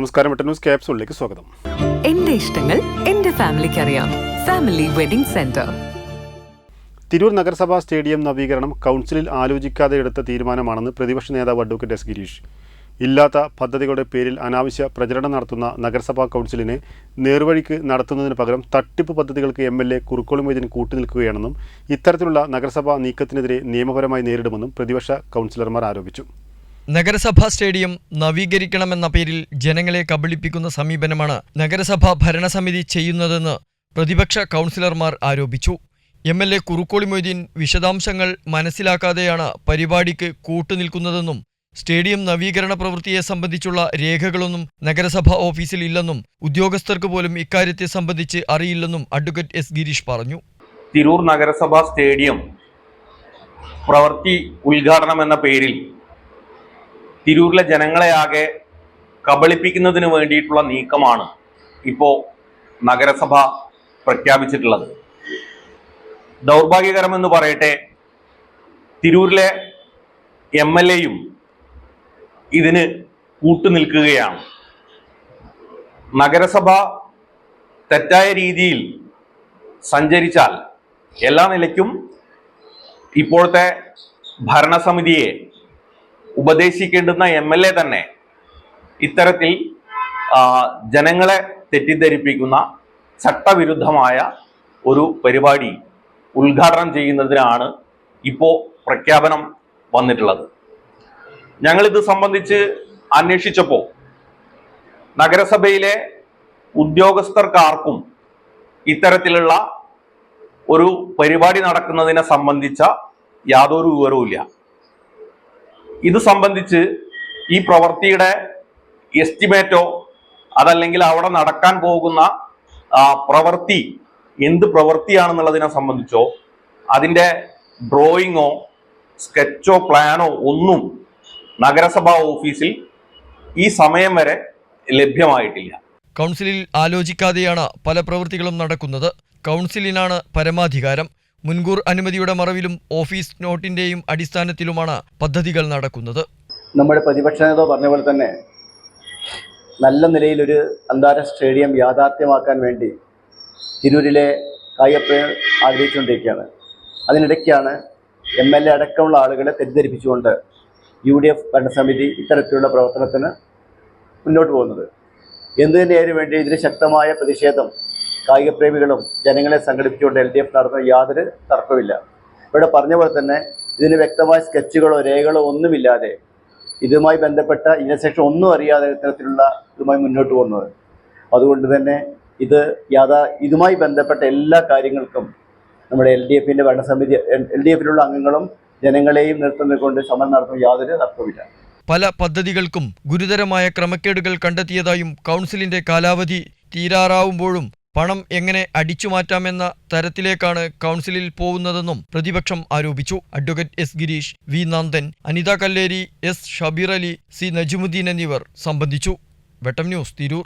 നമസ്കാരം വെട്ട ന്യൂസ് ക്യാപ്സൂളിലേക്ക് സ്വാഗതം. എന്റെ ഇഷ്ടങ്ങൾ എന്റെ ഫാമിലിക്ക് അറിയാം. Family wedding centre. തിരൂർ നഗരസഭാ സ്റ്റേഡിയം നവീകരണം കൗൺസിലിൽ ആലോചിക്കാതെ എടുത്ത തീരുമാനമാണെന്ന് പ്രതിപക്ഷ നേതാവ് അഡ്വക്കേറ്റ് എസ് ഗിരീഷ്. ഇല്ലാത്ത പദ്ധതികളുടെ പേരിൽ അനാവശ്യ പ്രചരണം നടത്തുന്ന നഗരസഭാ കൗൺസിലിനെ നേർവഴിക്ക് നടത്തുന്നതിന് പകരം തട്ടിപ്പ് പദ്ധതികൾക്ക് എം എൽ എ കുറുക്കോളി വൈദ്യൻ കൂട്ടുനിൽക്കുകയാണെന്നും ഇത്തരത്തിലുള്ള നഗരസഭാ നീക്കത്തിനെതിരെ നിയമപരമായി നേരിടുമെന്നും പ്രതിപക്ഷ കൗൺസിലർമാർ ആരോപിച്ചു. നഗരസഭാ സ്റ്റേഡിയം നവീകരിക്കണമെന്ന പേരിൽ ജനങ്ങളെ കബളിപ്പിക്കുന്ന സമീപനമാണ് നഗരസഭാ ഭരണസമിതി ചെയ്യുന്നതെന്ന് പ്രതിപക്ഷ കൗൺസിലർമാർ ആരോപിച്ചു. M L A Kurukkoli Moideen വിശദാംശങ്ങൾ മനസ്സിലാക്കാതെയാണ് പരിപാടിക്ക് കൂട്ടുനിൽക്കുന്നതെന്നും സ്റ്റേഡിയം നവീകരണ പ്രവൃത്തിയെ സംബന്ധിച്ചുള്ള രേഖകളൊന്നും നഗരസഭാ ഓഫീസിൽ ഇല്ലെന്നും ഉദ്യോഗസ്ഥർക്ക് പോലും ഇക്കാര്യത്തെ സംബന്ധിച്ച് അറിയില്ലെന്നും അഡ്വക്കേറ്റ് എസ് ഗിരീഷ് പറഞ്ഞു. തിരൂർ നഗരസഭാ സ്റ്റേഡിയം പ്രവൃത്തി ഉദ്ഘാടനം എന്ന പേരിൽ തിരൂരിലെ ജനങ്ങളെ ആകെ കബളിപ്പിക്കുന്നതിന് വേണ്ടിയിട്ടുള്ള നീക്കമാണ് ഇപ്പോൾ നഗരസഭ പ്രഖ്യാപിച്ചിട്ടുള്ളത്. ദൗർഭാഗ്യകരമെന്ന് പറയട്ടെ തിരൂരിലെ എം എൽ എയും ഇതിന് കൂട്ടുനിൽക്കുകയാണ്. നഗരസഭ തെറ്റായ രീതിയിൽ സഞ്ചരിച്ചാൽ എല്ലാ നിലയ്ക്കും ഇപ്പോഴത്തെ ഭരണസമിതിയെ ഉപദേശിക്കേണ്ടുന്ന എം എൽ എ തന്നെ ഇത്തരത്തിൽ ജനങ്ങളെ തെറ്റിദ്ധരിപ്പിക്കുന്ന ചട്ടവിരുദ്ധമായ ഒരു പരിപാടി ഉദ്ഘാടനം ചെയ്യുന്നതിനാണ് ഇപ്പോൾ പ്രഖ്യാപനം വന്നിട്ടുള്ളത്. ഞങ്ങളിത് സംബന്ധിച്ച് അന്വേഷിച്ചപ്പോൾ നഗരസഭയിലെ ഉദ്യോഗസ്ഥർക്കാർക്കും ഇത്തരത്തിലുള്ള ഒരു പരിപാടി നടക്കുന്നതിനെ സംബന്ധിച്ച യാതൊരു വിവരവുമില്ല. ഇത് സംബന്ധിച്ച് ഈ പ്രവൃത്തിയുടെ എസ്റ്റിമേറ്റോ അതല്ലെങ്കിൽ അവിടെ നടക്കാൻ പോകുന്ന പ്രവൃത്തി എന്ത് പ്രവൃത്തിയാണെന്നുള്ളതിനെ സംബന്ധിച്ചോ അതിന്റെ ഡ്രോയിങ്ങോ സ്കെച്ചോ പ്ലാനോ ഒന്നും നഗരസഭാ ഓഫീസിൽ ഈ സമയം വരെ ലഭ്യമായിട്ടില്ല. കൗൺസിലിൽ ആലോചിക്കാതെയാണ് പല പ്രവൃത്തികളും നടക്കുന്നത്. കൗൺസിലിനാണ് പരമാധികാരം. മുൻകൂർ അനുമതിയുടെ മറവിലും ഓഫീസ് നോട്ടിന്റെയും അടിസ്ഥാനത്തിലുമാണ് പദ്ധതികൾ നടക്കുന്നത്. നമ്മുടെ പ്രതിപക്ഷ നേതാവ് പറഞ്ഞ പോലെ തന്നെ നല്ല നിലയിലൊരു അന്താരാഷ്ട്ര സ്റ്റേഡിയം യാഥാർത്ഥ്യമാക്കാൻ വേണ്ടി തിരൂരിലെ കായപ്പേർ ആഗ്രഹിച്ചുകൊണ്ടിരിക്കുകയാണ്. അതിനിടയ്ക്കാണ് എം എൽ എ അടക്കമുള്ള ആളുകളെ തെറ്റിദ്ധരിപ്പിച്ചുകൊണ്ട് യു ഡി എഫ് ഭരണസമിതി ഇത്തരത്തിലുള്ള പ്രവർത്തനത്തിന് മുന്നോട്ട് പോകുന്നത്. എന്തു തന്നെയായാലും വേണ്ടി ഇതിന് ശക്തമായ പ്രതിഷേധം കായികപ്രേമികളും ജനങ്ങളെ സംഘടിപ്പിച്ചുകൊണ്ട് എൽ ഡി എഫ് നടത്തുന്ന യാതൊരു തർക്കമില്ല ഇവിടെ പറഞ്ഞ പോലെ തന്നെ ഇതിന് വ്യക്തമായ സ്കെച്ചുകളോ രേഖകളോ ഒന്നുമില്ലാതെ ഇതുമായി ബന്ധപ്പെട്ട ഇന്റർസെക്ഷൻ ഒന്നും അറിയാതെ ഇത്തരത്തിലുള്ള ഇതുമായി മുന്നോട്ട് പോകുന്നത്. അതുകൊണ്ട് തന്നെ ഇത് യാഥാ ഇതുമായി ബന്ധപ്പെട്ട എല്ലാ കാര്യങ്ങൾക്കും നമ്മുടെ എൽ ഡി എഫിന്റെ ഭരണസമിതി എൽ ഡി എഫിലുള്ള അംഗങ്ങളും ജനങ്ങളെയും നിർത്തുന്നത് സമരം നടത്തുന്ന യാതൊരു തർക്കവുമില്ല. പല പദ്ധതികൾക്കും ഗുരുതരമായ ക്രമക്കേടുകൾ കണ്ടെത്തിയതായും കൗൺസിലിന്റെ കാലാവധി തീരാറാവുമ്പോഴും പണം എങ്ങനെ അടിച്ചുമാറ്റാമെന്ന തരത്തിലേക്കാണ് കൗൺസിലിൽ പോകുന്നതെന്നും പ്രതിപക്ഷം ആരോപിച്ചു. Advocate S Gireesh V Nandan Anitha Kalleri S Shabeer Ali C Najimuddeen എന്നിവർ സംബന്ധിച്ചു. വെട്ടം ന്യൂസ് തിരൂർ.